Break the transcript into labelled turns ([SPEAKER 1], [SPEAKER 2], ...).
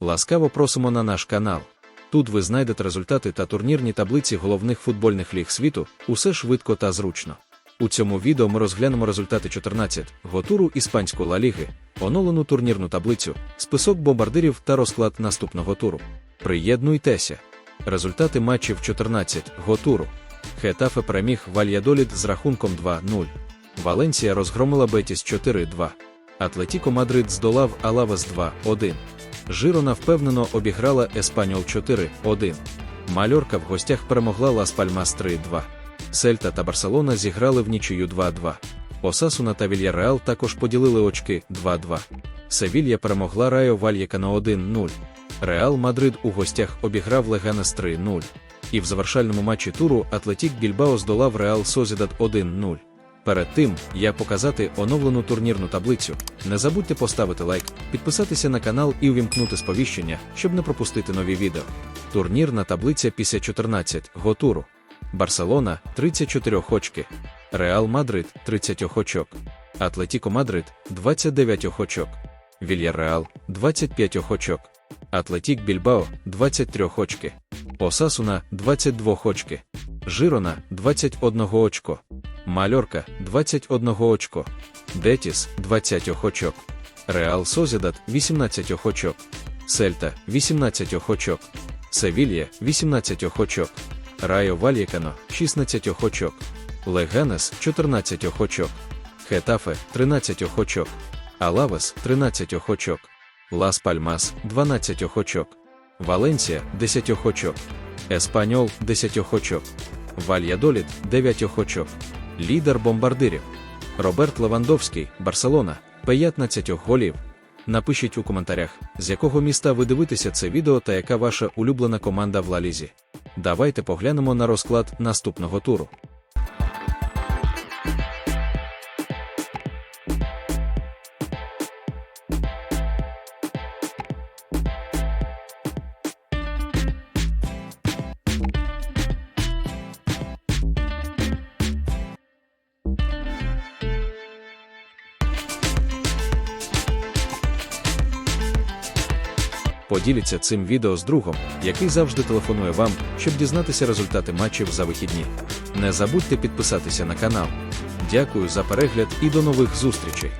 [SPEAKER 1] Ласкаво просимо на наш канал. Тут ви знайдете результати та турнірні таблиці головних футбольних ліг світу, усе швидко та зручно. У цьому відео ми розглянемо результати 14 го туру іспанської Ла Ліги, оновлену турнірну таблицю, список бомбардирів та розклад наступного туру. Приєднуйтеся. Результати матчів 14 го туру. Хетафе переміг Вальядолід з рахунком 2-0. Валенсія розгромила Бетіс 4-2. Атлетіко Мадрид здолав Алавес 2-1. Жирона впевнено обіграла Еспаньол 4-1. Мальорка в гостях перемогла Лас Пальмас 3-2. Сельта та Барселона зіграли в нічию 2-2. Осасуна та Вільяреал також поділили очки 2-2. Севілья перемогла Райо Вальєкано 1-0. Реал Мадрид у гостях обіграв Леганес 3-0. І в завершальному матчі туру Атлетік Більбао здолав Реал Созідат 1-0. Перед тим, як показати оновлену турнірну таблицю, не забудьте поставити лайк, підписатися на канал і увімкнути сповіщення, щоб не пропустити нові відео. Турнірна таблиця після 14 го туру. Барселона 34 очки, Реал Мадрид 30 очок, Атлетіко Мадрид 29 очок, Вільяреал 25 очок, Атлетік Більбао 23 очки, Осасуна 22 очки, Жирона 21 очко, Мальорка 21 очко, Детіс 20 очок, Реал Созідат 18 очок, Сельта 18 очок, Севілья 18 очок, Райо Вальєкано 16 очок, Леганес 14 очок, Хетафе 13 очок, Алавес 13 очок, Лас Пальмас 12 очок, Валенсія 10 очок, Еспаньол 10 очок, Вальядолід 9 очок, лідер бомбардирів. Роберт Левандовський, Барселона, 15 голів. Напишіть у коментарях, з якого міста ви дивитеся це відео та яка ваша улюблена команда в Лалізі. Давайте поглянемо на розклад наступного туру. Поділіться цим відео з другом, який завжди телефонує вам, щоб дізнатися результати матчів за вихідні. Не забудьте підписатися на канал. Дякую за перегляд і до нових зустрічей!